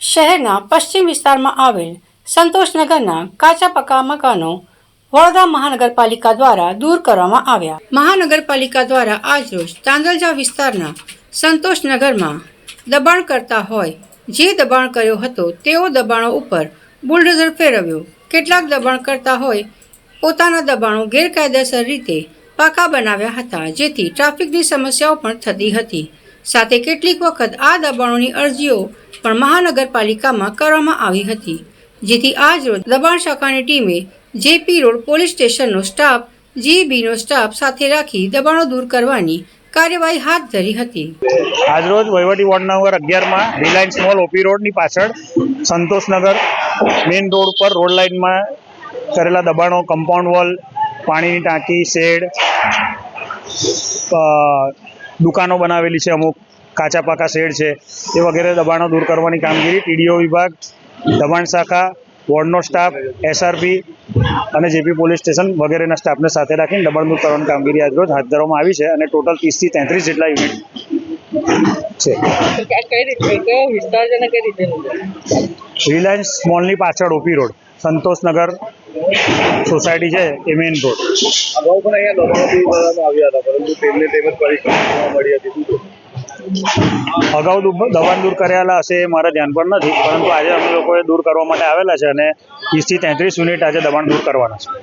શહેરના પશ્ચિમ વિસ્તારમાં આવેલ સંતોષનગરના કાચા પકા મકાનો વડોદરા મહાનગરપાલિકા દ્વારા દૂર કરવામાં આવ્યા. મહાનગરપાલિકા દ્વારા આજરોજ તાંદલજા વિસ્તારના સંતોષનગરમાં દબાણ કરતા હોય જે દબાણ કર્યો હતો તેઓ દબાણો ઉપર બુલડોઝર ફેરવ્યો. કેટલાક દબાણ કરતા હોય પોતાના દબાણો ગેરકાયદેસર રીતે પાકા બનાવ્યા હતા, જેથી ટ્રાફિકની સમસ્યાઓ પણ થતી હતી. સાથે કેટલીક વખત આ દબાણોની અરજીઓ પણ મહાનગરપાલિકામાં કરવામાં આવી હતી, જેથી આજરોજ દબાણ શાખાની ટીમે જેપી રોડ પોલીસ સ્ટેશનનો સ્ટાફ, જીબીનો સ્ટાફ સાથે રાખી દબાણો દૂર કરવાની કાર્યવાહી હાથ ધરી હતી. આજરોજ વહીવટી વોર્ડ નંબર અગિયારમાં રિલાયન્સ મોલ ઓપી રોડની પાછળ સંતોષનગર મેઇન રોડ પર રોડ લાઇનમાં કરેલા દબાણો કમ્પાઉન્ડ વોલ પાણીની ટાંકી, શેડ દુકાનો બનાવેલી છે અમુક કાચા પાકા શેડ છે એ વગેરે દબાણો દૂર કરવાની કામગીરી ટીડીઓ વિભાગ દબાણ શાખા વોર્ડનો સ્ટાફ એસઆરપી અને જેપી પોલીસ સ્ટેશન વગેરેના સ્ટાફને સાથે રાખીને દબાણ દૂર કરવાની કામગીરી આજરોજ હાથ ધરવામાં આવી છે અને ટોટલ ત્રીસથી તેત્રીસ જેટલા યુનિટ છે. રિલાયન્સ મોલની પાછળ ઓપી રોડ સંતોષનગર સોસાયટી છે એ મેઇન રોડ અગાઉ પણ અહીંયા દબાણો દૂર કરવામાં આવ્યા હતા પરંતુ તેમને તેમજ પરિસ્થિતિ મળી હતી. અગાઉ દબાણ દૂર કરેલા હશે એ મારા ધ્યાન પર નથી પરંતુ આજે અમે લોકોએ દૂર કરવા માટે આવેલા છે અને ત્રીસથી તેત્રીસ યુનિટ આજે દબાણ દૂર કરવાના છે.